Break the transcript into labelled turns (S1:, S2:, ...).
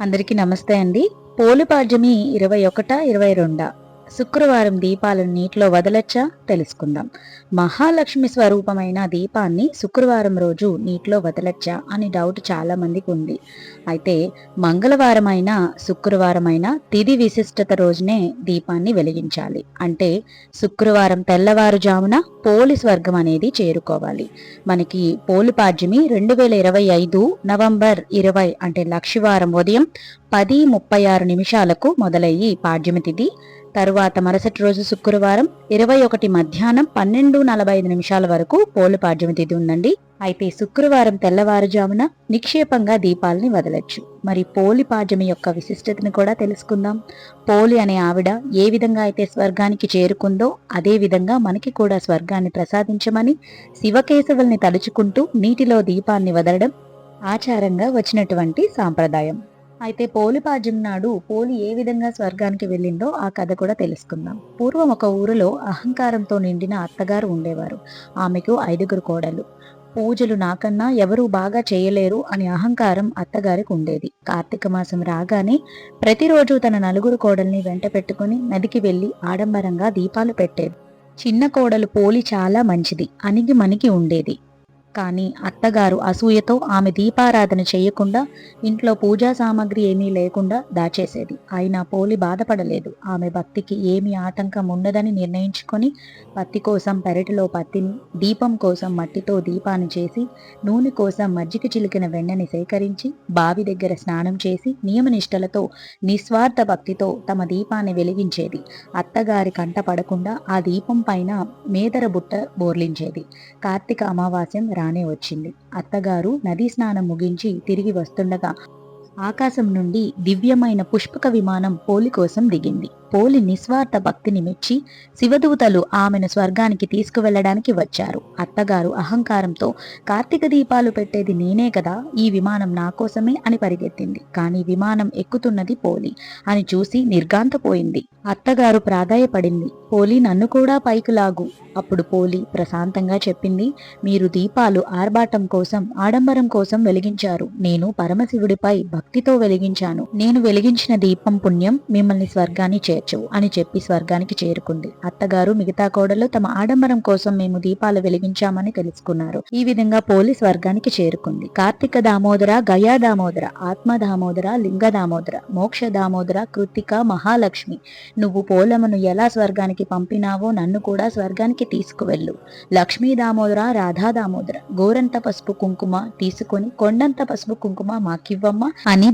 S1: అందరికీ నమస్తే అండి. పోలిపాడ్యమి ఇరవై ఒకట ఇరవై రెండా. శుక్రవారం దీపాలను నీటిలో వదలచ్చా తెలుసుకుందాం. మహాలక్ష్మి స్వరూపమైన దీపాన్ని శుక్రవారం రోజు నీటిలో వదలచ్చా అని డౌట్ చాలా మందికి ఉంది. అయితే మంగళవారం అయినా శుక్రవారం అయినా తిది విశిష్టత రోజునే దీపాన్ని వెలిగించాలి. అంటే శుక్రవారం తెల్లవారుజామున పోలి స్వర్గం అనేది చేరుకోవాలి. మనకి పోలిపాడ్యమి రెండు వేల ఇరవై ఐదు నవంబర్ ఇరవై అంటే లక్షివారం ఉదయం పది ముప్పై ఆరు నిమిషాలకు మొదలయ్యి పాడ్యమి తిథి తరువాత మరుసటి రోజు శుక్రవారం ఇరవై ఒకటి మధ్యాహ్నం పన్నెండు నలభై ఐదు నిమిషాల వరకు పోలు పాడ్యమి తిథి ఉందండి. అయితే శుక్రవారం తెల్లవారుజామున నిక్షేపంగా దీపాలని వదలొచ్చు. మరి పోలి పాడ్యమి యొక్క విశిష్టతను కూడా తెలుసుకుందాం. పోలి అనే ఆవిడ ఏ విధంగా అయితే స్వర్గానికి చేరుకుందో అదే విధంగా మనకి కూడా స్వర్గాన్ని ప్రసాదించమని శివకేశవుల్ని తలుచుకుంటూ నీటిలో దీపాన్ని వదలడం ఆచారంగా వచ్చినటువంటి సాంప్రదాయం. అయితే పోలిపాడ్యం నాడు పోలి ఏ విధంగా స్వర్గానికి వెళ్ళిందో ఆ కథ కూడా తెలుసుకుందాం. పూర్వం ఒక ఊరిలో అహంకారంతో నిండిన అత్తగారు ఉండేవారు. ఆమెకు ఐదుగురు కోడలు పూజలు నాకన్నా ఎవరూ బాగా చేయలేరు అని అహంకారం అత్తగారికి ఉండేది. కార్తీక మాసం రాగానే ప్రతిరోజు తన నలుగురు కోడల్ని వెంట పెట్టుకుని నదికి వెళ్ళి ఆడంబరంగా దీపాలు పెట్టేది. చిన్న కోడలు పోలి చాలా మంచిది అనిగి మనికి ఉండేది. కానీ అత్తగారు అసూయతో ఆమె దీపారాధన చేయకుండా ఇంట్లో పూజా సామాగ్రి ఏమీ లేకుండా దాచేసేది. అయినా పోలి బాధపడలేదు. ఆమె భక్తికి ఏమీ ఆటంకం ఉండదని నిర్ణయించుకొని పత్తి కోసం పెరటిలో పత్తిని దీపం కోసం మట్టితో దీపాన్ని చేసి నూనె కోసం మజ్జిగ చిలికిన వెన్నని సేకరించి బావి దగ్గర స్నానం చేసి నియమనిష్టలతో నిస్వార్థ భక్తితో తమ దీపాన్ని వెలిగించేది. అత్తగారి కంట పడకుండా ఆ దీపం పైన మేదర బుట్ట బోర్లించేది. కార్తీక అమావాస్యం రానే వచ్చింది. అత్తగారు నదీ స్నానం ముగించి తిరిగి వస్తుండగా ఆకాశం నుండి దివ్యమైన పుష్పక విమానం పోలి కోసం దిగింది. పోలి నిస్వార్థ భక్తిని మెచ్చి శివదూతలు ఆమెను స్వర్గానికి తీసుకువెళ్ళడానికి వచ్చారు. అత్తగారు అహంకారంతో కార్తీక దీపాలు పెట్టేది నేనే కదా ఈ విమానం నా కోసమే అని పరిగెత్తింది. కానీ విమానం ఎక్కుతున్నది పోలి అని చూసి నిర్గాంతపోయింది అత్తగారు ప్రాధాయపడింది పోలి నన్ను కూడా పైకి లాగు. అప్పుడు పోలి ప్రశాంతంగా చెప్పింది మీరు దీపాలు ఆర్భాటం కోసం ఆడంబరం కోసం వెలిగించారు. నేను పరమశివుడిపై భక్తితో వెలిగించాను. నేను వెలిగించిన దీపం పుణ్యం మిమ్మల్ని స్వర్గాన్ని చేర్చు అని చెప్పి స్వర్గానికి చేరుకుంది. అత్తగారు మిగతా కోడలు తమ ఆడంబరం కోసం మేము దీపాలు వెలిగించామని తెలుసుకున్నారు. ఈ విధంగా పోలి స్వర్గానికి చేరుకుంది. కార్తీక దామోదర గయా దామోదర ఆత్మ దామోదర లింగ దామోదర మోక్ష దామోదర కృతిక మహాలక్ష్మి. నువ్వు పోలమును ఎలా స్వర్గానికి పంపినావో నన్ను కూడా స్వర్గానికి తీసుకువెళ్ళు. లక్ష్మీ దామోదర రాధా దామోదర గోరంత పసుపు కుంకుమ తీసుకుని కొండంత పసుపు కుంకుమ మాకివ్వమ్మ అని